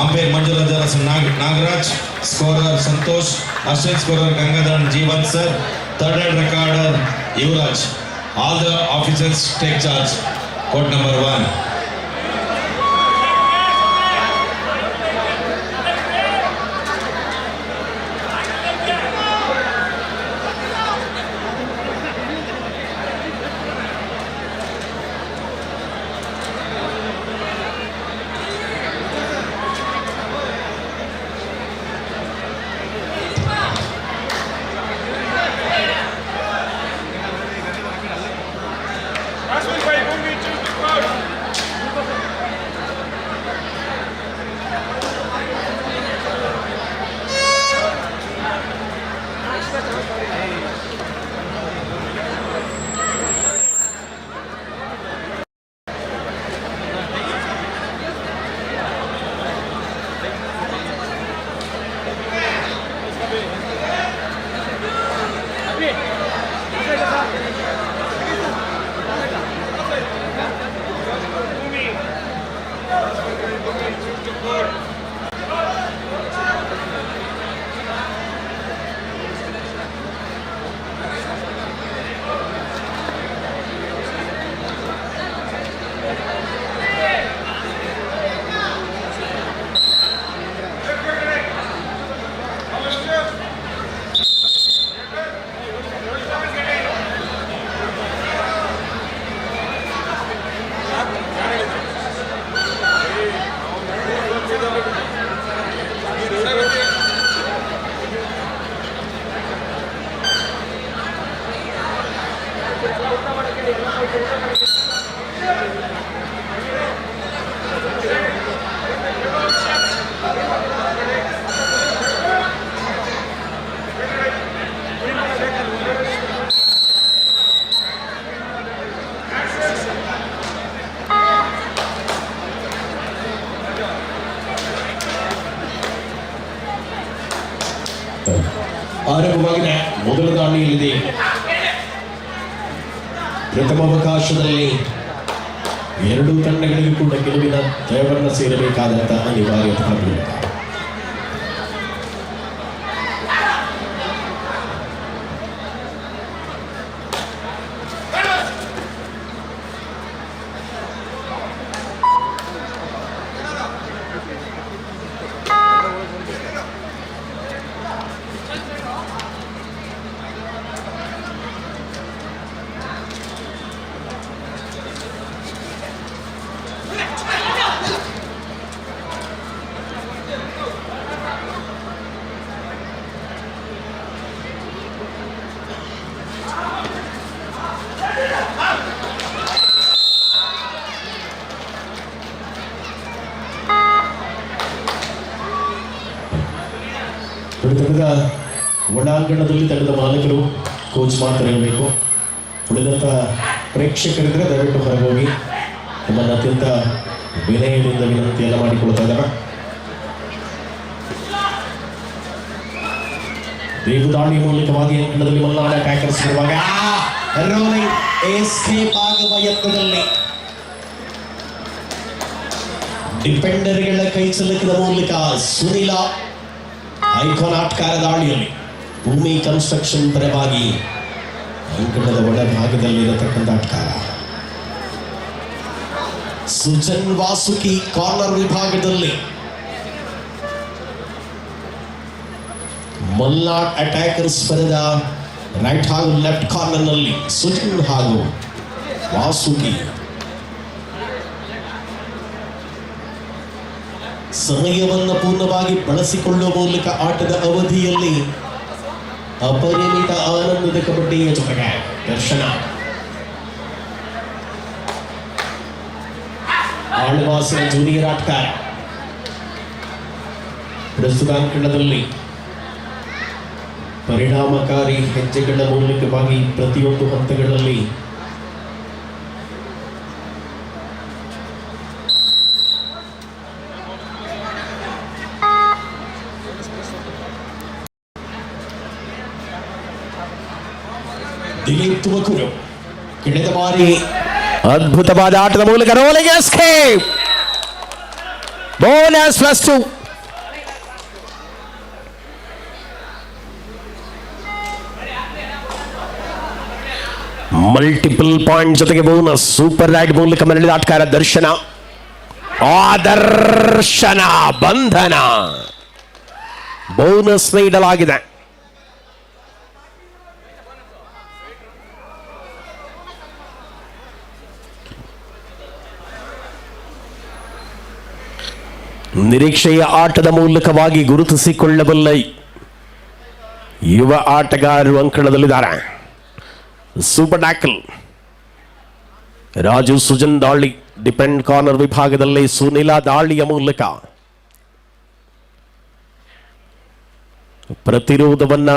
umpire Manjuraj Nag Nagaraj scorer Santosh assistant scorer Gangadharan Jeevan sir third head recorder Yuvaraj all the officers take charge court number one Actually, ಒಳಾಂಗಣದಲ್ಲಿ ತಂಡದ ಮಾಲಕರು coach ಮಾತ್ರ ಇರಬೇಕು. ಉಳಿದಂಥ ಪ್ರೇಕ್ಷಕರಿದ್ರೆ ದಯವಿಟ್ಟು ಹೊರಗೋಗಿ ನಮ್ಮನ್ನು ಅತ್ಯಂತ ವಿನಯದಿಂದ ವಿನಂತಿಯನ್ನು ಮಾಡಿಕೊಳ್ತಾ ಇದ್ದಾರೆ? ಬೇಗುದಾಳಿ ಮೂಲಕವಾಗಿ ಅಂಕಣದಲ್ಲಿ ಮಲ್ಲಾಡ ಟ್ಯಾಕರ್ಸ್ ಇರುವಾಗ ರೋಲಿಂಗ್ ಡಿಫೆಂಡರ್ಗಳ ಕೈ ಚಲಕದ ಮೂಲಕ ಸುನಿಲ ಐಕಾನ್ ಆಟಕಾರ ದಾಳಿಯಲ್ಲಿ. ಭೂಮಿ ಕನ್ಸ್ಟ್ರಕ್ಷನ್ ಪರವಾಗಿ ಅಂಕಣದ ಒಳಭಾಗದಲ್ಲಿರತಕ್ಕಂಥ ಅಟ್ಕಾರ ಸುಜನ್ ವಾಸುಕಿ ಕಾರ್ನರ್ ವಿಭಾಗದಲ್ಲಿ ಮಲ್ನಾಡ್ ಅಟ್ಯಾಕರ್ಸ್ ಪಡೆದ ರೈಟ್ ಹಾಗೂ ಲೆಫ್ಟ್ ಕಾರ್ನರ್ನಲ್ಲಿ ಸುಜನ್ ಹಾಗೂ ವಾಸುಕಿ. ಸಮಯವನ್ನು ಪೂರ್ಣವಾಗಿ ಬಳಸಿಕೊಳ್ಳುವ ಮೂಲಕ ಆಟದ ಅವಧಿಯಲ್ಲಿ ಅಪರಿಮಿತ ಆನಂದದ ಕಬಡ್ಡಿಯ ಜೊತೆಗೆ ದರ್ಶನ. ಆಳ್ವಾಸಿನ ಜೂನಿಯರ್ ಆಟಗಾರ. ಪ್ರಸ್ತುತ ಅಂಕಣದಲ್ಲಿ ಪರಿಣಾಮಕಾರಿ ಹೆಜ್ಜೆಗಳ ಮೂಲಕವಾಗಿ ಪ್ರತಿಯೊಂದು ಹಂತಗಳಲ್ಲಿ ದಿಲೀಪ್ ತುಮಕೂರು ಕಳೆದ ಬಾರಿ. ಅದ್ಭುತವಾದ ಆಟದ ಮೂಲಕ ರೋಲಿಗೆ escape bonus plus two multiple point ಜೊತೆಗೆ ಬೋನಸ್ ಸೂಪರ್ ರೈಡ್ ಮೂಲಕ ಮರಳಿದ ಆಟಗಾರ ದರ್ಶನ. ಆದರ್ಶನ, ಬಂಧನ. ಬೋನಸ್ ನೀಡಲಾಗಿದೆ. ನಿರೀಕ್ಷೆಯ ಆಟದ ಮೂಲಕವಾಗಿ ಗುರುತಿಸಿಕೊಳ್ಳಬಲ್ಲ ಯುವ ಆಟಗಾರರು ಅಂಕಣದಲ್ಲಿದ್ದಾರೆ. ಸೂಪರ್ ಟ್ಯಾಕಲ್ ರಾಜು ಸುಜನ್ ದಾಳಿ ಡಿಪೆಂಡ್ ಕಾರ್ನರ್ ವಿಭಾಗದಲ್ಲಿ ಸುನಿಲ ದಾಳಿಯ ಮೂಲಕ ಪ್ರತಿರೋಧವನ್ನ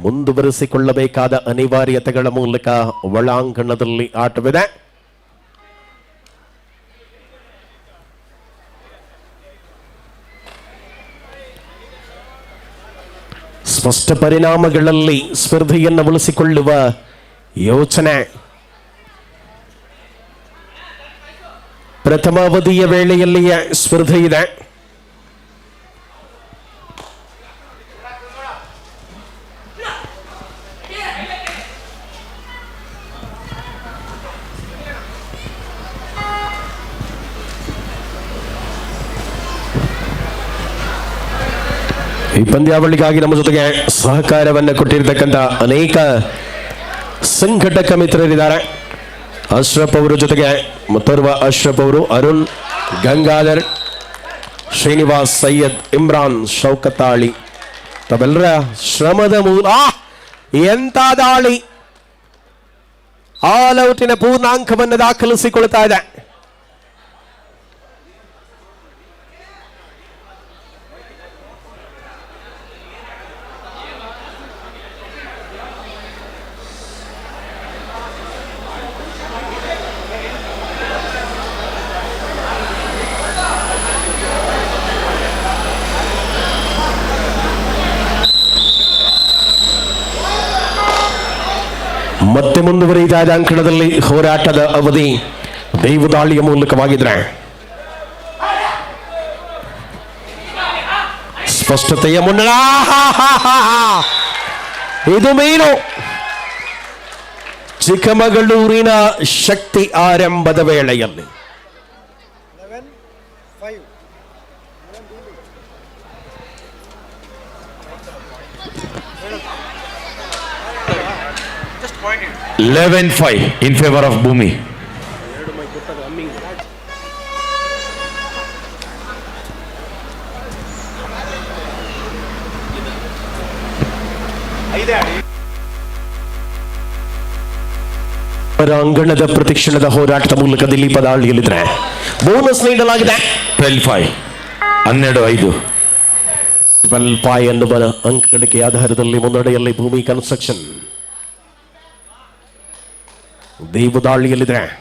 ಮುಂದುವರೆಸಿಕೊಳ್ಳಬೇಕಾದ ಅನಿವಾರ್ಯತೆಗಳ ಮೂಲಕ ಒಳಾಂಗಣದಲ್ಲಿ ಆಟವಿದೆ. ಸ್ಪಷ್ಟ ಪರಿಣಾಮಗಳಲ್ಲಿ ಸ್ಪರ್ಧೆಯನ್ನು ಉಳಿಸಿಕೊಳ್ಳುವ ಯೋಚನೆ. ಪ್ರಥಮಾವಧಿಯ ವೇಳೆಯಲ್ಲಿಯೇ ಸ್ಪರ್ಧೆ ಇದೆ. ಈ ಪಂದ್ಯಾವಳಿಗಾಗಿ ನಮ್ಮ ಜೊತೆಗೆ ಸಹಕಾರವನ್ನು ಕೊಟ್ಟಿರತಕ್ಕಂಥ ಅನೇಕ ಸಂಘಟಕ ಮಿತ್ರರಿದ್ದಾರೆ. ಅಶ್ರಫ್ ಅವರ ಜೊತೆಗೆ ಮತ್ತೋರ್ವ ಅಶ್ರಫ್ ಅವರು ಅರುಣ್, ಗಂಗಾಧರ್, ಶ್ರೀನಿವಾಸ್, ಸೈಯದ್, ಇಮ್ರಾನ್, ಶೌಕತಾಳಿ. ತಾವೆಲ್ಲರ ಶ್ರಮದ ಮೂಲ! ಎಂತ ದಾಳಿ! ಆಲ್ ಔಟಿನ ಪೂರ್ಣಾಂಕವನ್ನು ದಾಖಲಿಸಿಕೊಳ್ತಾ ಇದೆ. ಮತ್ತೆ ಮುಂದುವರಿದ ಅಂಕಣದಲ್ಲಿ ಹೋರಾಟದ ಅವಧಿ ದೈವದಾಳಿಯ ಮೂಲಕವಾಗಿದ್ರೆ. ಸ್ಪಷ್ಟತೆಯ ಮುನ್ನಡ. ಇದು ಮೀನು. ಚಿಕ್ಕಮಗಳೂರಿನ ಶಕ್ತಿ ಆರಂಭದ ವೇಳೆಯಲ್ಲಿ. Eleven five in favour of Bhoomi ಅಂಗಣದ ಪ್ರತಿಕ್ಷಣದ ಹೋರಾಟದ ಮೂಲಕ ದಿಲೀಪ ದಾಳಿಯಲ್ಲಿದ್ರೆ ಬೋನಸ್ ನೀಡಲಾಗಿದೆ. ಟ್ವೆಲ್ ಫೈವ್ ಹನ್ನೆರಡು ಐದು. ಪಾಯ್ ಎನ್ನುವ ಅಂಕ ಗಳಿಕೆ ಆಧಾರದಲ್ಲಿ ಮುನ್ನಡೆಯಲ್ಲಿ ಭೂಮಿ ಕನ್ಸ್ಟ್ರಕ್ಷನ್ ದೇವು ದಾಳಿಯಲ್ಲಿದೆ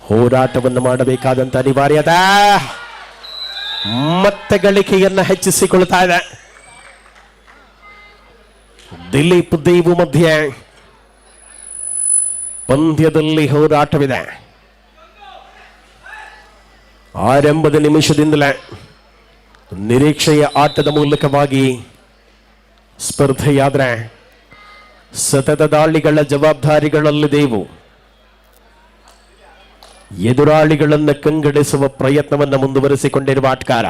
ಹೋರಾಟವನ್ನು ಮಾಡಬೇಕಾದಂತ ಅನಿವಾರ್ಯತೆ. ಮತ್ತೆ ಗಳಿಕೆಯನ್ನ ಹೆಚ್ಚಿಸಿಕೊಳ್ತಾ ಇದೆ. ದಿಲೀಪ್ ದೇವು ಮಧ್ಯೆ ಪಂದ್ಯದಲ್ಲಿ ಹೋರಾಟವಿದೆ. ಆರಂಭದ ನಿಮಿಷದಿಂದಲೇ ನಿರೀಕ್ಷೆಯ ಆಟದ ಮೂಲಕವಾಗಿ ಸ್ಪರ್ಧೆಯಾದ್ರೆ ಸತತ ದಾಳಿಗಳ ಜವಾಬ್ದಾರಿಗಳಲ್ಲಿದೆವು ಎದುರಾಳಿಗಳನ್ನು ಕಂಗಡಿಸುವ ಪ್ರಯತ್ನವನ್ನು ಮುಂದುವರೆಸಿಕೊಂಡಿರುವ ಆಟಕಾರ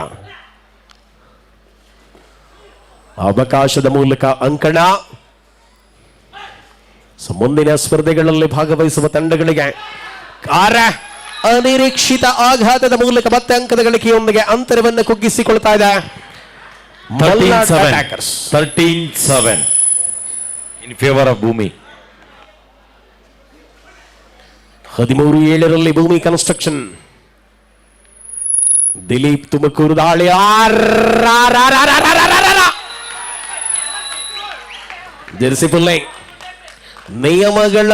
ಅವಕಾಶದ ಮೂಲಕ ಅಂಕಣ. ಮುಂದಿನ ಸ್ಪರ್ಧೆಗಳಲ್ಲಿ ಭಾಗವಹಿಸುವ ತಂಡಗಳಿಗೆ ಕಾರ. ಅನಿರೀಕ್ಷಿತ ಆಘಾತದ ಮೂಲಕ ಮತ್ತೆ ಅಂಕದ ಗಳಿಕೆಯೊಂದಿಗೆ ಅಂತರವನ್ನು ಕುಗ್ಗಿಸಿಕೊಳ್ತಾ ಇದೆ. Thirteen seven in favour of Bhoomi. ಹದಿಮೂರು ಏಳರಲ್ಲಿ ಭೂಮಿ ಕನ್ಸ್ಟ್ರಕ್ಷನ್ ದಿಲೀಪ್ ತುಮಕೂರು ದಾಳಿ ಜೆರ್ಸಿ ಪುಲ್ಲೆ ನಿಯಮಗಳ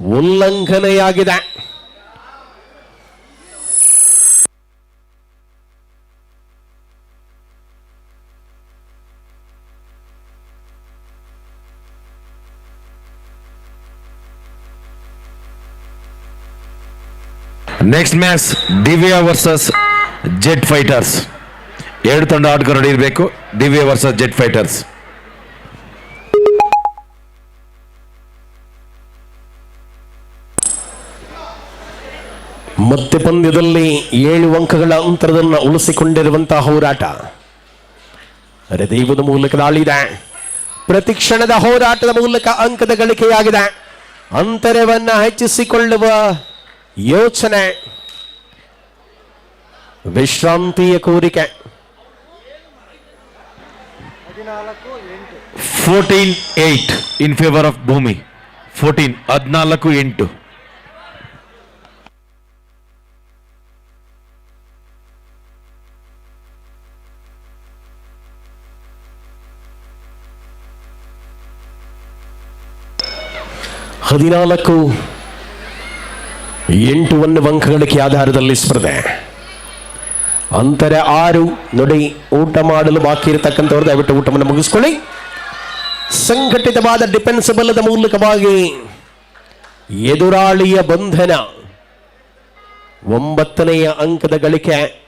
ಉಲ್ಲಂಘನೆಯಾಗಿದೆ next match Divya versus jet fighters ಎರಡು ತಂಡ ಆಟಗಾರ ಇರಬೇಕು ದಿವ್ಯಾ ವರ್ಸಸ್ ಜೆಟ್ ಫೈಟರ್ಸ್ ಮತ್ತೆ ಪಂದ್ಯದಲ್ಲಿ ಏಳು ಅಂಕಗಳ ಅಂತರದನ್ನು ಉಳಿಸಿಕೊಂಡಿರುವಂತಹ ಹೋರಾಟ. ಅರೆ ದೈವದ ಮೂಲಕ ದಾಳಿದೆ ಪ್ರತಿ ಕ್ಷಣದ ಹೋರಾಟದ ಮೂಲಕ ಅಂಕದ ಗಳಿಕೆಯಾಗಿದೆ. ಅಂತರವನ್ನ ಹೆಚ್ಚಿಸಿಕೊಳ್ಳುವ ಯೋಚನೆ. ವಿಶ್ರಾಂತಿಯ ಕೋರಿಕೆ. Fourteen eight in favour of Bhoomi fourteen ಹದಿನಾಲ್ಕು ಎಂಟು. ಹದಿನಾಲ್ಕು ಎಂಟು ಒಂದು ಅಂಕಗಳಿಗೆ ಆಧಾರದಲ್ಲಿ ಸ್ಪರ್ಧೆ. ಅಂತರ ಆರು ನೋಡಿ ಊಟ ಮಾಡಲು ಬಾಕಿ ಇರತಕ್ಕಂಥವ್ರು, ದಯವಿಟ್ಟು ಊಟವನ್ನು ಮುಗಿಸ್ಕೊಳ್ಳಿ. ಸಂಘಟಿತವಾದ ಡಿಫೆನ್ಸ್ ಬಲದ ಮೂಲಕವಾಗಿ ಎದುರಾಳಿಯ ಬಂಧನ ಒಂಬತ್ತನೆಯ ಅಂಕದ ಗಳಿಕೆ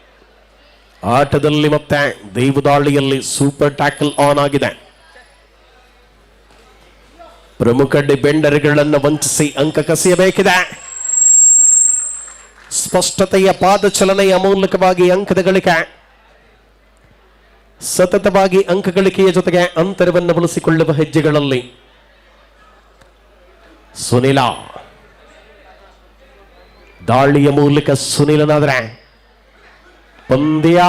ಆಟದಲ್ಲಿ ಮತ್ತೆ ದೈವದಾಳಿಯಲ್ಲಿ ಸೂಪರ್ ಟ್ಯಾಕಲ್ ಆನ್ ಆಗಿದೆ. ಪ್ರಮುಖ ಡಿಬೆಂಡರ್ಗಳನ್ನು ವಂಚಿಸಿ ಅಂಕ ಕಸಿಯಬೇಕಿದೆ. ಸ್ಪಷ್ಟತೆಯ ಪಾದಚಲನೆಯ ಮೂಲಕವಾಗಿ ಅಂಕದ ಗಳಿಕೆ. ಸತತವಾಗಿ ಅಂಕ ಗಳಿಕೆಯ ಜೊತೆಗೆ ಅಂತರವನ್ನು ಬಳಸಿಕೊಳ್ಳುವ ಹೆಜ್ಜೆಗಳಲ್ಲಿ. ಸುನಿಲ. ದಾಳಿಯ ಮೂಲಕ ಸುನಿಲನಾದ್ರೆ ಪಂದ್ಯ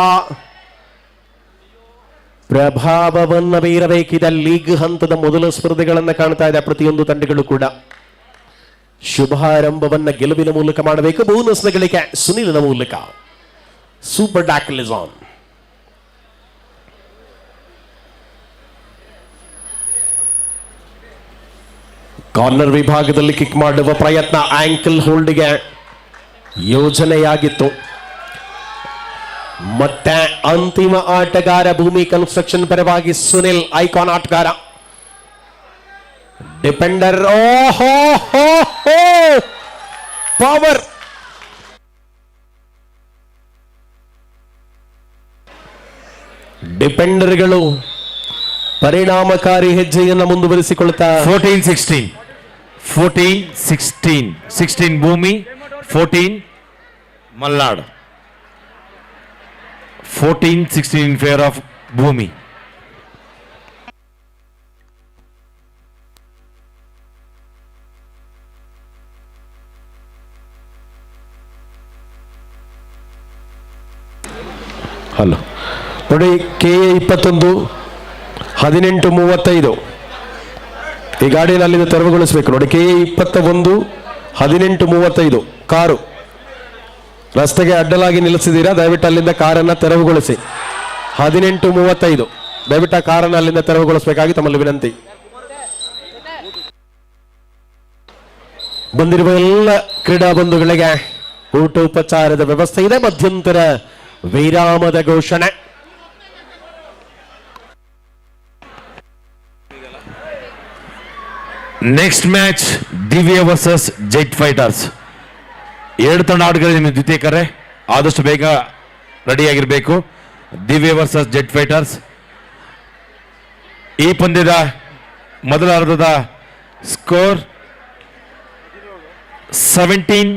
ಪ್ರಭಾವವನ್ನ ಬೀರಬೇಕಿದೆ. ಲೀಗ್ ಹಂತದ ಮೊದಲ ಸ್ಪರ್ಧೆಗಳನ್ನು ಕಾಣ್ತಾ ಇದೆ ಪ್ರತಿಯೊಂದು ತಂಡಗಳು ಕೂಡ. ಶುಭಾರಂಭವನ್ನ ಗೆಲುವಿನ ಮೂಲಕ ಮಾಡಬೇಕು. ಬೋನಸ್ನ ಗಳಿಕೆ ಸುನಿಲನ ಮೂಲಕ. Super tackle is on corner ವಿಭಾಗದಲ್ಲಿ ಕಿಕ್ ಮಾಡುವ ಪ್ರಯತ್ನ ಆಂಕಲ್ ಹೋಲ್ಡ್ಗೆ ಯೋಜನೆಯಾಗಿತ್ತು. ಮತ್ತೆ ಅಂತಿಮ ಆಟಗಾರ ಭೂಮಿ ಕನ್ಸ್ಟ್ರಕ್ಷನ್ ಪರವಾಗಿ ಸುನಿಲ್ ಐಕಾನ್ ಆಟಗಾರ. ಡಿಪೆಂಡರ್ ಓಹೋ ಹೋ ಹೋ ಪವರ್ ಡಿಪೆಂಡರ್ಗಳು ಪರಿಣಾಮಕಾರಿ ಹೆಜ್ಜೆಯನ್ನು ಮುಂದುವರಿಸಿಕೊಳ್ತಾ fourteen sixteen fourteen sixteen sixteen Bhoomi fourteen Malnad fourteen sixteen in favour of Bhoomi hello. ನೋಡಿ ಕೆ ಎ ಇಪ್ಪತ್ತೊಂದು, ಹದಿನೆಂಟು ಮೂವತ್ತೈದು. ಈ ಗಾಡಿಯಲ್ಲಿ ಅಲ್ಲಿಂದ ತೆರವುಗೊಳಿಸಬೇಕು. ನೋಡಿ ಕೆ ಎ ಇಪ್ಪತ್ತ ಒಂದು ಹದಿನೆಂಟು ಮೂವತ್ತೈದು, ಕಾರು. ರಸ್ತೆಗೆ ಅಡ್ಡಲಾಗಿ ನಿಲ್ಲಿಸಿದ್ದೀರಾ? ದಯವಿಟ್ಟು ಅಲ್ಲಿಂದ ಕಾರನ್ನು ತೆರವುಗೊಳಿಸಿ. ಹದಿನೆಂಟು ಮೂವತ್ತೈದು. ದಯವಿಟ್ಟು ಆ ಕಾರನ್ನು ಅಲ್ಲಿಂದ ತೆರವುಗೊಳಿಸಬೇಕಾಗಿ ತಮ್ಮಲ್ಲಿ ವಿನಂತಿ. ಬಂದಿರುವ ಎಲ್ಲ ಕ್ರೀಡಾ ಬಂಧುಗಳಿಗೆ ಊಟೋಪಚಾರದ ವ್ಯವಸ್ಥೆ ಇದೆ. ಮಧ್ಯಂತರ ವಿರಾಮದ ಘೋಷಣೆ. Next match Divya versus jet fighters ಎರಡು ತಂಡ ಆಟಗಾರ ನಿಮ್ಮ ದ್ವಿತೀಯ ಕರೆ ಆದಷ್ಟು ಬೇಗ ರೆಡಿಯಾಗಿರಬೇಕು. ದಿವ್ಯ ವರ್ಸಸ್ ಜೆಟ್ ಫೈಟರ್ಸ್ ಈ ಪಂದ್ಯದ ಮೊದಲ ಅರ್ಧದ score seventeen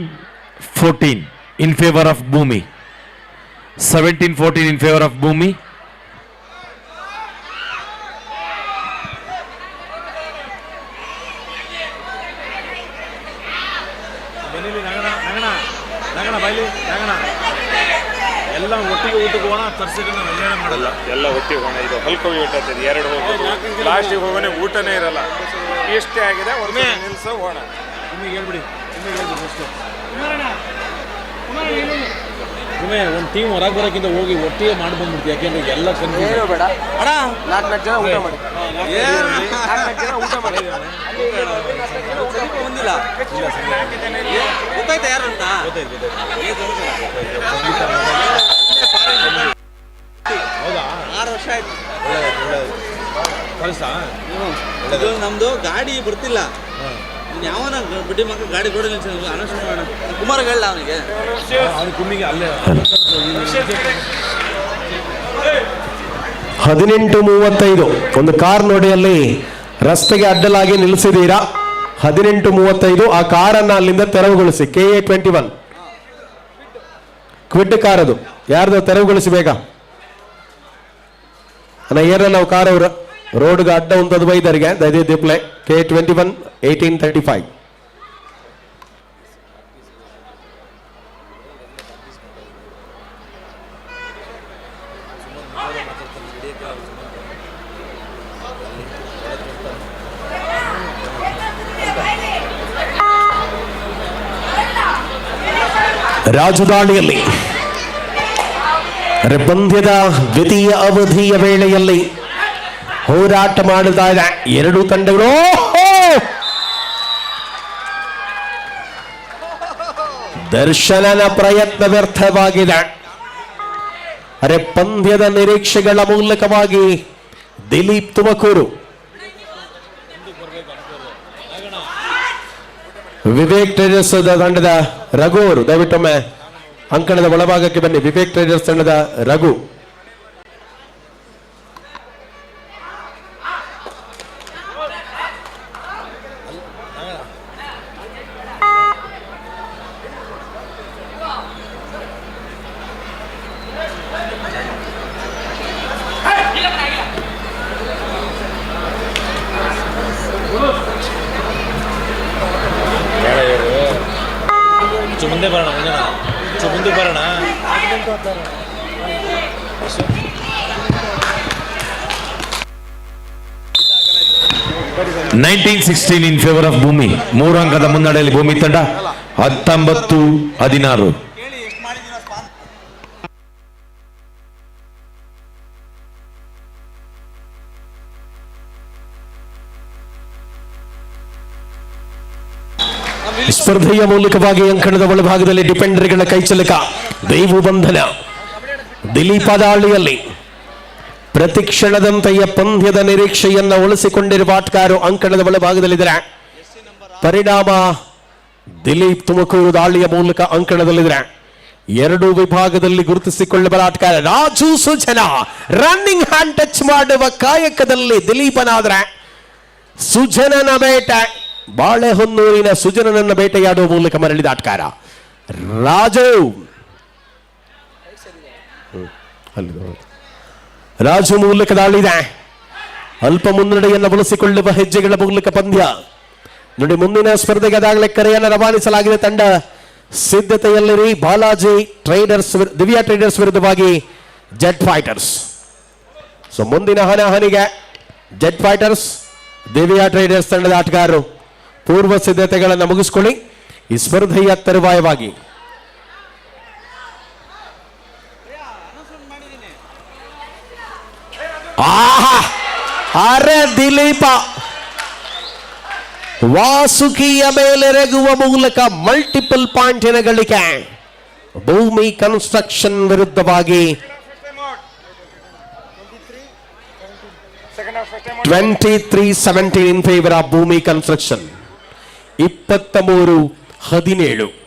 fourteen in favour of Bhoomi. Seventeen fourteen in favour of Bhoomi ಮನೇಲಿ ನಗಣ ನಗಣ ನಗಣ ಬೈಲಿ ನಗಣ ಎಲ್ಲ ಒಟ್ಟಿಗೆ ಊಟಕ್ಕೆ ಹೋಗೋಣ ತರ್ಸಿದ್ರೆ ನಾವು ಎಲ್ಲೇ ಮಾಡಲ್ಲ. ಎಲ್ಲ ಒಟ್ಟಿಗೆ ಹೋಗೋಣ ಇದು ಹಲ್ಕೋಗಿ ಹೊಟ್ಟೈತದೆ ಎರಡು ಹೋಗೋದು. ಲಾಸ್ಟಿಗೆ ಹೋಗೋಣ. ಊಟನೇ ಇರಲ್ಲ. ಇಷ್ಟೇ ಆಗಿದೆ ಒಮ್ಮೆ. ನಿಲ್ಸೋ ಹೋಗೋಣ. ನಿಮಗೆ ಹೇಳ್ಬಿಡಿ ನಿಮಗೆ ಹೇಳ್ಬಿಡಿ ಅಷ್ಟೇ ಒಮ್ಮೆ ಒಂದು ಟೀಮ್ ಹೊರಗೆ ಬರೋಕ್ಕಿಂತ ಹೋಗಿ ಒಟ್ಟಿಗೆ ಮಾಡಿ ಬಂದ್ಬಿಡ್ತೀವಿ ಯಾಕೆಂದ್ರೆ ಎಲ್ಲ ಕನ್ಫ್ಯೂಸ್ ಬೇಡ. ನಾಲ್ಕು ನಾಲ್ಕು ಜನ ಊಟ ಮಾಡಿ. ನಾಲ್ಕು ಜನ ಊಟ ಮಾಡಿ. ಸ್ವಲ್ಪ ಬಂದಿಲ್ಲ ಗೊತ್ತಾಯ್ತಾ ಯಾರು ಅಂತ ಆರು ವರ್ಷ ಆಯ್ತು. ಕಳಿಸ್ತಾ ಇದು ನಮ್ದು ಗಾಡಿ ಬರ್ತಿಲ್ಲ. ಯಾವನ ಬಿಡಿ ಮಕ್ಕಳು ಗಾಡಿ ಕೊಡಿ ಅನೌನ್ಸ್ ಮಾಡೋಣ ಕುಮಾರ್ ಹೇಳ ಅವನಿಗೆ. ಅವ್ನು ಕುಮ್ಮಿಗೆ ಅಲ್ಲೇ ಹದಿನೆಂಟು ಮೂವತ್ತೈದು ಒಂದು ಕಾರ್ ನೋಡಿ ಅಲ್ಲಿ ರಸ್ತೆಗೆ ಅಡ್ಡಲಾಗಿ ನಿಲ್ಲಿಸಿದ್ದೀರಾ? ಹದಿನೆಂಟು ಮೂವತ್ತೈದು ಆ ಕಾರನ್ನು ಅಲ್ಲಿಂದ ತೆರವುಗೊಳಿಸಿ K A twenty one Kwid car ಅದು ಯಾರ್ದು ತೆರವುಗೊಳಿಸಿ ಬೇಗ? ಅಣ್ಣ ಏನ ನಾವು ಕಾರ್ ಅವ್ರ. ರೋಡ್ಗೆ ಅಡ್ಡ ಒಂದದು ಬೈದರಿಗೆ ದಯದಿ ದಿಪ್ಲೆ K A twenty one eighteen thirty five ರಾಜಧಾನಿಯಲ್ಲಿ ಅರೆ ಪಂದ್ಯದ ದ್ವಿತೀಯ ಅವಧಿಯ ವೇಳೆಯಲ್ಲಿ ಹೋರಾಟ ಮಾಡುತ್ತಾ ಇದೆ ಎರಡು ತಂಡಗಳು! ದರ್ಶನನ ಪ್ರಯತ್ನ ವ್ಯರ್ಥವಾಗಿದೆ. ಅರೆ, ಪಂದ್ಯದ ನಿರೀಕ್ಷೆಗಳ ಮೂಲಕವಾಗಿ ದಿಲೀಪ್ ತುಮಕೂರು. ವಿವೇಕ್ ಟ್ರೇಡರ್ಸ್ ತಂಡದ ರಘು ಅವರು ದಯವಿಟ್ಟೊಮ್ಮೆ ಅಂಕಣದ ಒಳಭಾಗಕ್ಕೆ ಬನ್ನಿ. ವಿವೇಕ್ ಟ್ರೇಡರ್ಸ್ ತಂಡದ Raghu. Nineteen sixteen in favour of Bhoomi. ಮೂರು ಅಂಕದ ಮುನ್ನಡೆಯಲ್ಲಿ ಭೂಮಿ ತಂಡ ಹತ್ತೊಂಬತ್ತು ಹದಿನಾರು. ಸ್ಪರ್ಧೆಯ ಮೂಲಕವಾಗಿ ಅಂಕಣದ ಒಳಭಾಗದಲ್ಲಿ ಡಿಫೆಂಡರ್ಗಳ ಕೈಚಲಕ ದೈವ ಬಂಧನ. ದಿಲೀಪ ದಾಳಿಯಲ್ಲಿ ಪ್ರತಿ ಕ್ಷಣದಂತೆಯ ಪಂದ್ಯದ ನಿರೀಕ್ಷೆಯನ್ನು ಉಳಿಸಿಕೊಂಡಿರುವ ಆಟಗಾರರು ಅಂಕಣದ ಒಳಭಾಗದಲ್ಲಿದ್ದಾರೆ. ಪರಿಣಾಮ ದಿಲೀಪ್ ತುಮಕೂರು ದಾಳಿಯ ಮೂಲಕ ಅಂಕಣದಲ್ಲಿದ್ದಾರೆ. ಎರಡು ವಿಭಾಗದಲ್ಲಿ ಗುರುತಿಸಿಕೊಳ್ಳಬಲ್ಲ ಆಟಗಾರ Raju Sujan running hand touch ಮಾಡುವ ಕಾಯಕದಲ್ಲಿ ದಿಲೀಪನಾದ್ರೆ ಸುಜನನ ಬೇಟೆ, ಬಾಳೆಹೊನ್ನೂರಿನ ಸುಜನನನ್ನ ಬೇಟೆಯಾಡುವ ಮೂಲಕ ಮರಳಿದ ಆಟಗಾರ ರಾಜು. ಅಲ್ಲಿ. ರಾಜು ಮೂಲಕ ದಾಳಿದೆ ಅಲ್ಪ ಮುನ್ನಡೆಯನ್ನು ಬಳಸಿಕೊಳ್ಳುವ ಹೆಜ್ಜೆಗಳ ಮೂಲಕ ಪಂದ್ಯ. ನೋಡಿ, ಮುಂದಿನ ಸ್ಪರ್ಧೆಗೆ ಅದಾಗಲೇ ಕರೆಯನ್ನು ರವಾನಿಸಲಾಗಿದೆ ತಂಡ. ಸಿದ್ಧತೆಯಲ್ಲಿರಿ, ಬಾಲಾಜಿ ಟ್ರೈಡರ್ಸ್ ದಿವ್ಯಾ ಟ್ರೇಡರ್ಸ್ ವಿರುದ್ಧವಾಗಿ ಜೆಟ್ ಫೈಟರ್ಸ್ ಸೊ ಮುಂದಿನ ಹಣಾಹನಿಗೆ ಜೆಟ್ ಫೈಟರ್ಸ್ ದಿವ್ಯಾ ಟ್ರೇಡರ್ಸ್ ತಂಡದ ಆಟಗಾರರು. ಪೂರ್ವ ಸಿದ್ಧತೆಗಳನ್ನು ಮುಗಿಸ್ಕೊಳ್ಳಿ. ಈ ಸ್ಪರ್ಧೆಯ ತರುವಾಯವಾಗಿ. ಆಹಾ, ಅರೆ ದಿಲೀಪ. ವಾಸುಕಿಯ ಮೇಲೆರಗುವ ಮೂಲಕ ಮಲ್ಟಿಪಲ್ ಪಾಯಿಂಟಿನ ಗಳಿಕೆ ಭೂಮಿ ಕನ್ಸ್ಟ್ರಕ್ಷನ್ ವಿರುದ್ಧವಾಗಿ twenty three seventeen in favour of Bhoomi construction ಇಪ್ಪತ್ತ ಮೂರು, ಹದಿನೇಳು.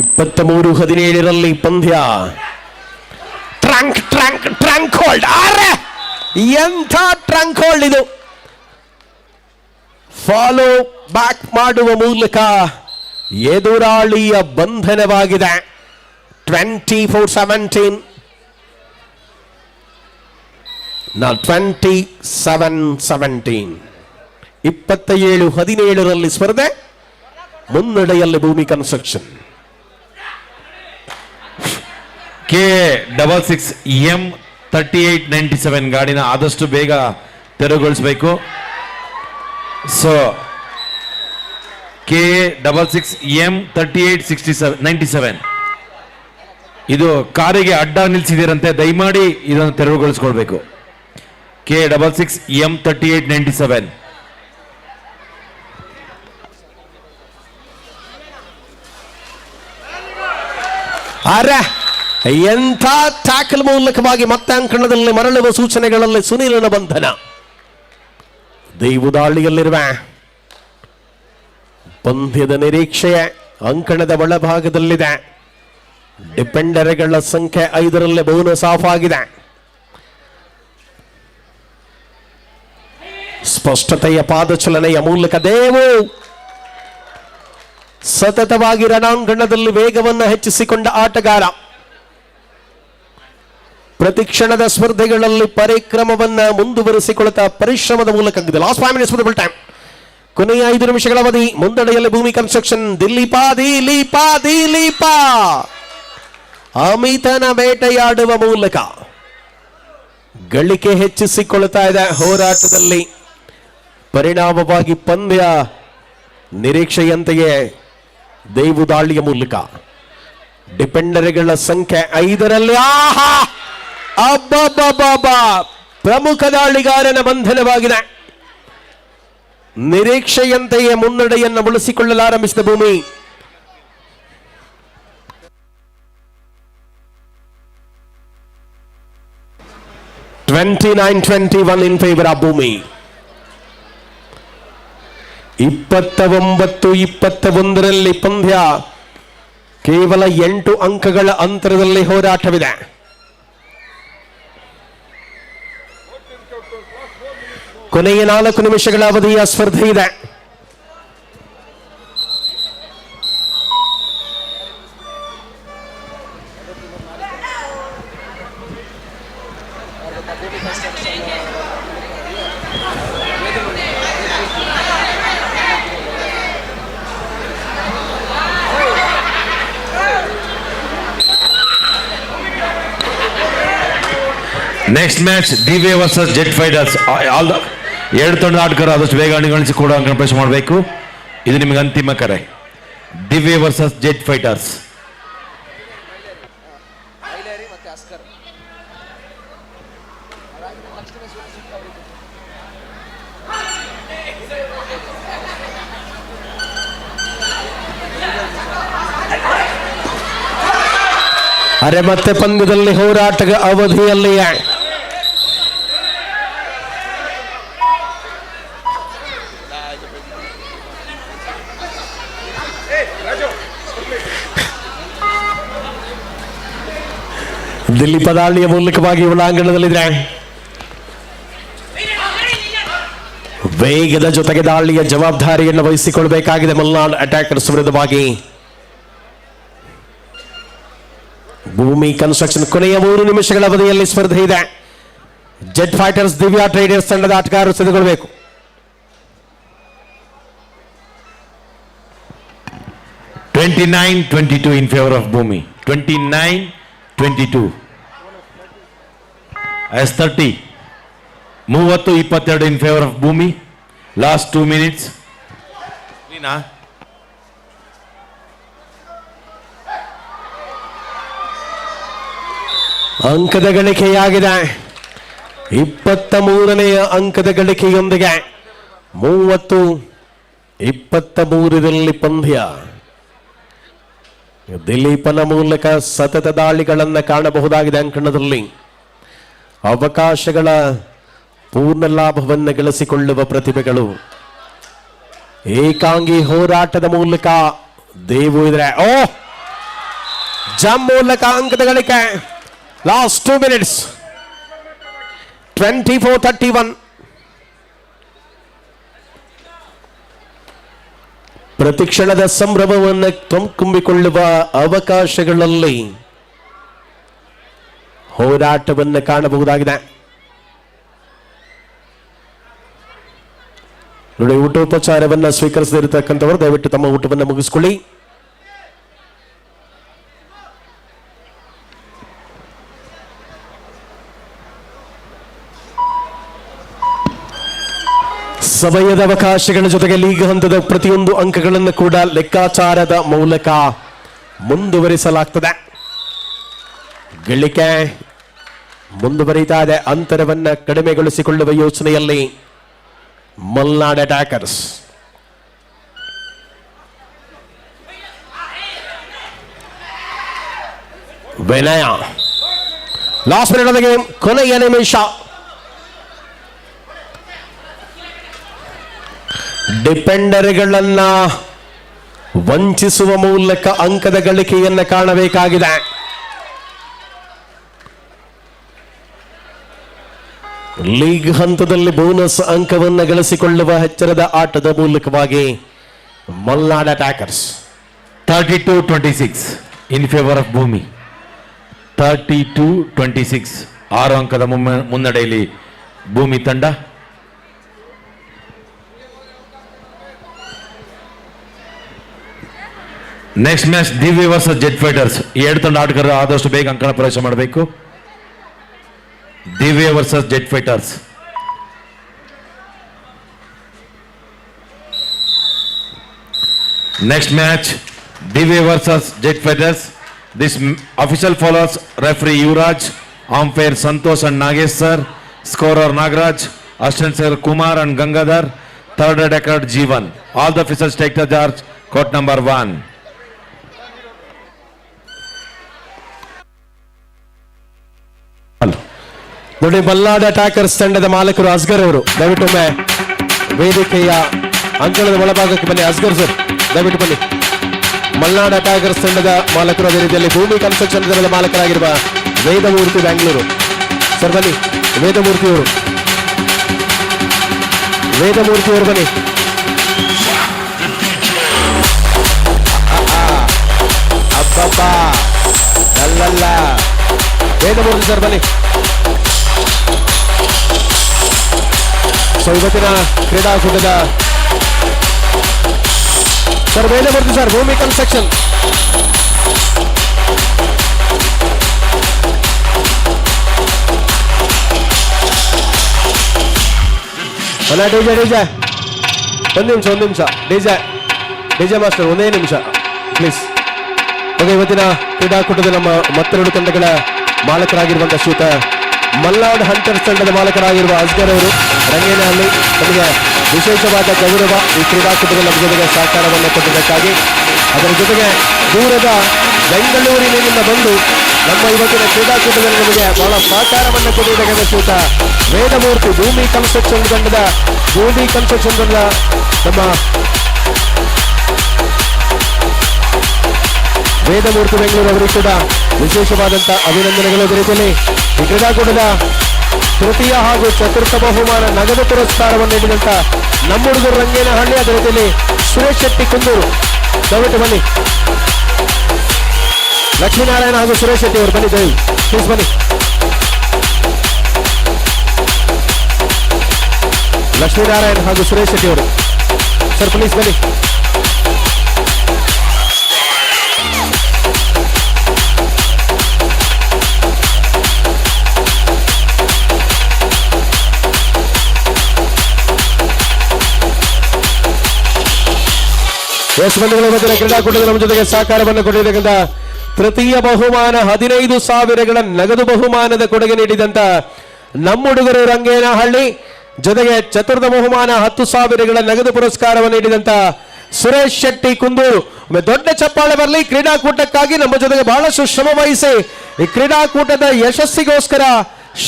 ಇಪ್ಪತ್ತ ಮೂರು ಹದಿನೇಳರಲ್ಲಿ ಪಂದ್ಯ. ಟ್ರಂಕ್ ಟ್ರಂಕ್ ಟ್ರಂಕ್ ಹೋಲ್ಡ್ ಆರೆ! ಎಂಥ ಟ್ರಂಕ್ ಹೋಲ್ಡ್ ಇದು? ಫಾಲೋ ಬ್ಯಾಕ್ ಮಾಡುವ ಮೂಲಕ ಎದುರಾಳಿಯ ಬಂಧನವಾಗಿದೆ. ಟ್ವೆಂಟಿ ಫೋರ್ ಸೆವೆಂಟೀನ್ ನಾ ಟ್ವೆಂಟಿ ಸೆವೆನ್ ಸೆವೆಂಟೀನ್ ಇಪ್ಪತ್ತ ಏಳು ಹದಿನೇಳರಲ್ಲಿ ಸ್ಪರ್ಧೆ, ಮುನ್ನಡೆಯಲ್ಲಿ Bhoomi construction K double six M thirty eight ninety seven ಗಾಡಿನ ಆದಷ್ಟು ಬೇಗ ತೆರವುಗೊಳಿಸಬೇಕು. So K double six M thirty eight sixty seven ninety seven ಇದು ಕಾರಿಗೆ ಅಡ್ಡ ನಿಲ್ಲಿಸಿದಿರಂತೆ ದಯಮಾಡಿ ಇದನ್ನು ತೆರವುಗೊಳಿಸ್ಕೊಳ್ಬೇಕು. K double six M thirty eight ninety seven ಅರೆ! ಎಂಥ ಟ್ಯಾಕಲ್ ಮೂಲಕವಾಗಿ ಮತ್ತೆ ಅಂಕಣದಲ್ಲಿ ಮರಳುವ ಸೂಚನೆಗಳಲ್ಲಿ ಸುನೀಲನ ಬಂಧನ. ದೈವದಾಳಿಯಲ್ಲಿರುವ ಪಂದ್ಯದ ನಿರೀಕ್ಷೆಯ ಅಂಕಣದ ಒಳಭಾಗದಲ್ಲಿದೆ. ಡಿಪೆಂಡರ್ಗಳ ಸಂಖ್ಯೆ ಐದರಲ್ಲಿ ಬೋನಸ್ ಆಫ್ ಆಗಿದೆ. ಸ್ಪಷ್ಟತೆಯ ಪಾದಚಲನೆಯ ಮೂಲಕ ದೇವು ಸತತವಾಗಿ ರಣಾಂಗಣದಲ್ಲಿ ವೇಗವನ್ನು ಹೆಚ್ಚಿಸಿಕೊಂಡ ಆಟಗಾರ. ಪ್ರತಿಕ್ಷಣದ ಸ್ಪರ್ಧೆಗಳಲ್ಲಿ ಪರಿಕ್ರಮವನ್ನ ಮುಂದುವರಿಸಿಕೊಳ್ಳುತ್ತಾ ಪರಿಶ್ರಮದ ಮೂಲಕ last five minutes full time ಕೊನೆಯ ಐದು ನಿಮಿಷಗಳ ಅವಧಿ. ಮುಂದಡೆಯಲ್ಲಿ ಭೂಮಿ ಕನ್ಸ್ಟ್ರಕ್ಷನ್ ದಿಲೀಪ ದಿಲೀಪ ದಿಲೀಪ ಅಮಿತನ ಬೇಟೆಯಾಡುವ ಮೂಲಕ ಗಳಿಕೆ ಹೆಚ್ಚಿಸಿಕೊಳ್ಳುತ್ತಾ ಇದೆ ಹೋರಾಟದಲ್ಲಿ. ಪರಿಣಾಮವಾಗಿ ಪಂದ್ಯ ನಿರೀಕ್ಷೆಯಂತೆಯೇ ದೇವು ಮೂಲಕ. ಡಿಪೆಂಡರ್ಗಳ ಸಂಖ್ಯೆ ಐದರಲ್ಲಿ. ಆಹಾ! ಅಬ್ಬಬ್ಬಬ್ಬಬ್ಬ. ಪ್ರಮುಖ ದಾಳಿಗಾರನ ಬಂಧನವಾಗಿದೆ. ನಿರೀಕ್ಷೆಯಂತೆಯೇ ಮುನ್ನಡೆಯನ್ನು ಉಳಿಸಿಕೊಳ್ಳಲಾರಂಭಿಸಿದ Bhoomi. Twenty nine twenty one in favour of Bhoomi. ಇಪ್ಪತ್ತ ಒಂಬತ್ತು ಇಪ್ಪತ್ತ ಒಂದರಲ್ಲಿ ಪಂದ್ಯ. ಕೇವಲ ಎಂಟು ಅಂಕಗಳ ಅಂತರದಲ್ಲಿ ಹೋರಾಟವಿದೆ. ಕೊನೆಯ ನಾಲ್ಕು ನಿಮಿಷಗಳ ಅವಧಿಯ ಸ್ಪರ್ಧೆ ಇದೆ. Next match Divya versus jet fighters all ಎರಡು ತಂಡದ ಆಟಗಾರ ಆದಷ್ಟು ಬೇಗ ಅಣಿಗಳಿಸಿ ಕೂಡ ಅಂಕಣ ಮಾಡಬೇಕು. ಇದು ನಿಮಗೆ ಅಂತಿಮ ಕರೆ. ದಿವ್ಯ ವರ್ಸಸ್ ಜೆಟ್ ಫೈಟರ್ಸ್ ಅರೆ ಮತ್ತೆ ಪಂದ್ಯದಲ್ಲಿ ಹೋರಾಟದ ಅವಧಿಯಲ್ಲಿಯೇ ದಿಲೀಪ ಪದಾಳಿಯ ಮೂಲಕವಾಗಿ ಒಳಾಂಗಣದಲ್ಲಿದೆ ವೇಗದ ಜೊತೆಗೆ ದಾಳಿಯ ಜವಾಬ್ದಾರಿಯನ್ನು ವಹಿಸಿಕೊಳ್ಳಬೇಕಾಗಿದೆ ಮಲ್ನಾಡ್ ಅಟ್ಯಾಕರ್ಸ್ ವಿರುದ್ಧವಾಗಿ ಭೂಮಿ ಕನ್ಸ್ಟ್ರಕ್ಷನ್ ಕೊನೆಯ ಮೂರು ನಿಮಿಷಗಳ ಅವಧಿಯಲ್ಲಿ ಸ್ಪರ್ಧೆ ಇದೆ. ಜೆಟ್ ಫೈಟರ್ಸ್ ದಿವ್ಯಾ ಟ್ರೇಡರ್ಸ್ ತಂಡದ ಆಟಗಾರರು ಸಿದ್ಧಗೊಳ್ಳಬೇಕು twenty nine twenty two in favour of Bhoomi. Twenty nine twenty two. S thirty ಮೂವತ್ತು ಇಪ್ಪತ್ತೆರಡು in favour of Bhoomi. Last two minutes ನೀನಾ? ಅಂಕದ ಗಳಿಕೆಯಾಗಿದೆ. ಇಪ್ಪತ್ತ ಮೂರನೆಯ ಅಂಕದ ಗಳಿಕೆಯೊಂದಿಗೆ ಮೂವತ್ತು ಇಪ್ಪತ್ತ ಮೂರರಲ್ಲಿ ಪಂದ್ಯ. ದಿಲೀಪನ ಮೂಲಕ ಸತತ ದಾಳಿಗಳನ್ನು ಕಾಣಬಹುದಾಗಿದೆ ಅಂಕಣದಲ್ಲಿ. ಅವಕಾಶಗಳ ಪೂರ್ಣ ಲಾಭವನ್ನು ಗಳಿಸಿಕೊಳ್ಳುವ ಪ್ರತಿಭೆಗಳು. ಏಕಾಂಗಿ ಹೋರಾಟದ ಮೂಲಕ ದೇವು ಇದ್ರೆ, ಓ! ಜಮ್ ಮೂಲಕ ಅಂಕದ ಗಳಿಕೆ. Last two minutes twenty four thirty one ಪ್ರತಿಕ್ಷಣದ ಸಂಭ್ರಮವನ್ನು ತುಂಬಿಕೊಳ್ಳುವ ಅವಕಾಶಗಳಲ್ಲಿ ಹೋರಾಟವನ್ನು ಕಾಣಬಹುದಾಗಿದೆ. ನೋಡಿ ಊಟೋಪಚಾರವನ್ನು ಸ್ವೀಕರಿಸದಿರತಕ್ಕಂಥವರು ದಯವಿಟ್ಟು ತಮ್ಮ ಊಟವನ್ನು ಮುಗಿಸ್ಕೊಳ್ಳಿ. ಸಮಯದ ಅವಕಾಶಗಳ ಜೊತೆಗೆ ಲೀಗ್ ಹಂತದ ಪ್ರತಿಯೊಂದು ಅಂಕಗಳನ್ನು ಕೂಡ ಲೆಕ್ಕಾಚಾರದ ಮೂಲಕ ಮುಂದುವರಿಸಲಾಗ್ತದೆ. ಗಳಿಕೆ ಮುಂದುವರಿತಾ ಇದೆ. ಅಂತರವನ್ನ ಕಡಿಮೆಗೊಳಿಸಿಕೊಳ್ಳುವ ಯೋಚನೆಯಲ್ಲಿ Malnad attackers Vinay. Last minute ಕೊನೆಯ ನಿಮಿಷ. ಡಿಪೆಂಡರ್ಗಳನ್ನ ವಂಚಿಸುವ ಮೂಲಕ ಅಂಕದ ಗಳಿಕೆಯನ್ನು ಕಾಣಬೇಕಾಗಿದೆ. ಲೀಗ್ ಹಂತದಲ್ಲಿ ಬೋನಸ್ ಅಂಕವನ್ನು ಗಳಿಸಿಕೊಳ್ಳುವ ಎಚ್ಚರದ ಆಟದ ಮೂಲಕವಾಗಿ Malnad attackers thirty two twenty six in favour of Bhoomi thirty two twenty six ಆರು ಅಂಕದ ಮುನ್ನಡೆಯಲ್ಲಿ ಭೂಮಿ ತಂಡ Next match Divya versus Jet Fighters ಈ ಎರಡು ತಂಡ ಆಟಗಾರರು ಆದಷ್ಟು ಬೇಗ ಅಂಕಣ ಪ್ರವೇಶ ಮಾಡಬೇಕು Divya versus Jet Fighters Next match, Divya versus Jet Fighters. This m- official follows referee Yuvraj, umpire Santosh and Nagesh sir, scorer Nagraj, assistant sir Kumar and Gangadhar, third record Jeevan. All the officials take the charge, court number ನೋಡಿ ballad attackers ತಂಡದ ಮಾಲಕರು ಅಸ್ಗರ್ ಅವರು. ದಯವಿಟ್ಟು ದಯವಿಟ್ಟೊಮ್ಮೆ ವೇದಿಕೆಯ ಅಂಕಣದ ಒಳಭಾಗಕ್ಕೆ ಬನ್ನಿ. Asghar sir, ದಯವಿಟ್ಟು ಬನ್ನಿ. Malnad attackers ತಂಡದ ಮಾಲಕರು ಅದೇ ರೀತಿಯಲ್ಲಿ ಭೂಮಿ ಕನ್ಸ್ಟ್ರಕ್ಷನ್ ತಂಡದ ಮಾಲಕರಾಗಿರುವ ವೇದಮೂರ್ತಿ ಬೆಂಗಳೂರು ಸರ್, ಬನ್ನಿ. ವೇದಮೂರ್ತಿ ಅವರು. ವೇದಮೂರ್ತಿ ಅವರು ಬನ್ನಿ. ಅಬ್ಬಬ್ಬಾ ಅಲ್ಲಲ್ಲ. ವೇದಮೂರ್ತಿ ಸರ್ ಬನ್ನಿ ಸೊ ಇವತ್ತಿನ ಕ್ರೀಡಾಕೂಟದ sir Vedamurthy sir Bhoomi construction ಅಲ್ಲ ಡಿಜೆ ಡಿಜೆ ಒಂದು ನಿಮಿಷ ಒಂದು ನಿಮಿಷ ಡಿಜೆ ಡಿಜೆ ಮಾಸ್ಟರ್ ಒಂದೇ ನಿಮಿಷ ಪ್ಲೀಸ್ ಓಕೆ ಇವತ್ತಿನ ಕ್ರೀಡಾಕೂಟದ ನಮ್ಮ ಮತ್ತೆರಡು ತಂಡಗಳ ಮಾಲಕರಾಗಿರುವಂತಹ ಶ್ರೀತ ಮಲ್ನಾಡ್ ಹಂಟರ್ಸ್ ತಂಡದ ಮಾಲಕರಾಗಿರುವ ಅಸ್ಗರ್ ಅವರು ರಂಗೇನಹಳ್ಳಿ ನಮಗೆ ವಿಶೇಷವಾದ ಗೌರವ ಈ ಕ್ರೀಡಾಕೂಟದ ನಮ್ಮ ಜೊತೆಗೆ ಸಹಕಾರವನ್ನು ಕೊಟ್ಟಿದ್ದಕ್ಕಾಗಿ. ಅದರ ಜೊತೆಗೆ ದೂರದ ಬೆಂಗಳೂರಿನಿಂದ ಬಂದು ನಮ್ಮ ಇವತ್ತಿನ ಕ್ರೀಡಾಕೂಟದಲ್ಲಿ ನಮಗೆ ಬಹಳ ಸಹಕಾರವನ್ನು ಕೊಟ್ಟಿದ್ದಕ್ಕಾಗಿ ಶ್ರೀತ ವೇದಮೂರ್ತಿ ಭೂಮಿ ಕನ್ಸ್ಟ್ರಕ್ಷನ್ ತಂಡದ ಭೂಮಿ ಕನ್ಸ್ಟ್ರಕ್ಷನ್ ತಂಡದ ನಮ್ಮ ವೇದಮೂರ್ತಿ ಬೆಂಗಳೂರು ಅವರಿಗೆ ಕೂಡ ವಿಶೇಷವಾದಂತಹ ಅಭಿನಂದನೆಗಳು ಅದೇ ರೀತಿಯಲ್ಲಿ ಈ ಕ್ರೀಡಾಕೂಟದ ತೃತೀಯ ಹಾಗೂ ಚತುರ್ಥ ಬಹುಮಾನ ನಗದು ಪುರಸ್ಕಾರವನ್ನು ನೀಡಿದಂತ ನಮ್ಮ ಹುಡುಗರು ರಂಗೇನಹಳ್ಳಿ ಅದೇ ರೀತಿಯಲ್ಲಿ ಸುರೇಶ್ ಶೆಟ್ಟಿ ಕುಂದೂರು. ದಯವಿಟ್ಟು ಬನ್ನಿ. ಲಕ್ಷ್ಮೀನಾರಾಯಣ ಹಾಗೂ ಸುರೇಶ್ ಶೆಟ್ಟಿ ಅವರು ಬನ್ನಿ ದಯವಿ ಪ್ಲೀಸ್ ಬನ್ನಿ. ಲಕ್ಷ್ಮೀನಾರಾಯಣ ಹಾಗೂ ಸುರೇಶ್ ಶೆಟ್ಟಿ ಅವರು. ಸರ್ ಪ್ಲೀಸ್ ಬನ್ನಿ. ಎಸ್ ಬಂಧುಗಳು ಇವತ್ತಿನ ಕ್ರೀಡಾಕೂಟದ ನಮ್ಮ ಜೊತೆಗೆ ಸಹಕಾರವನ್ನು ಕೊಟ್ಟಿರತಕ್ಕಂಥ ತೃತೀಯ ಬಹುಮಾನ ಹದಿನೈದು ಸಾವಿರಗಳ ನಗದು ಬಹುಮಾನದ ಕೊಡುಗೆ ನೀಡಿದಂತ ನಮ್ಮ ಹುಡುಗರು ರಂಗೇನಹಳ್ಳಿ. ಜೊತೆಗೆ ಚತುರ್ಥ ಬಹುಮಾನ ಹತ್ತು ಸಾವಿರಗಳ ನಗದು ಪುರಸ್ಕಾರವನ್ನು ನೀಡಿದಂತ ಸುರೇಶ್ ಶೆಟ್ಟಿ ಕುಂದೂರು. ದೊಡ್ಡ ಚಪ್ಪಾಳೆ ಬರಲಿ, ಕ್ರೀಡಾಕೂಟಕ್ಕಾಗಿ ನಮ್ಮ ಜೊತೆಗೆ ಬಹಳಷ್ಟು ಶ್ರಮ ವಹಿಸಿ ಈ ಕ್ರೀಡಾಕೂಟದ ಯಶಸ್ಸಿಗೋಸ್ಕರ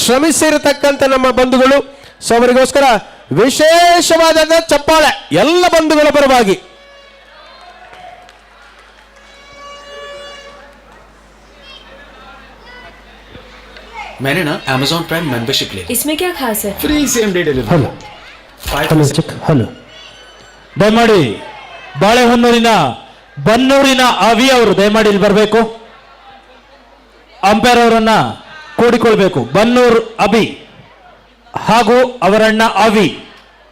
ಶ್ರಮಿಸಿರತಕ್ಕಂಥ ನಮ್ಮ ಬಂಧುಗಳು. ಸೊ, ಅವರಿಗೋಸ್ಕರ ವಿಶೇಷವಾದ ಚಪ್ಪಾಳೆ, ಎಲ್ಲ ಬಂಧುಗಳ ಪರವಾಗಿ. मैंने ना Amazon Prime membership ले ली इसमें क्या खास है free same day delivery hello check hello ದಯಮಾಡಿ ಬಾಳೆಹೊನ್ನೂರಿನ ಬನ್ನೂರಿನ ಅವಿ ಅವರು ದಯಮಾಡಿ ಇಲ್ಲಿ ಬರಬೇಕು ಅಂಪೈರ್ ಅವರನ್ನ ಕೂಡಿಕೊಳ್ಬೇಕು ಬನ್ನೂರ್ ಅಭಿ ಹಾಗೂ ಅವರಣ್ಣ ಅವಿ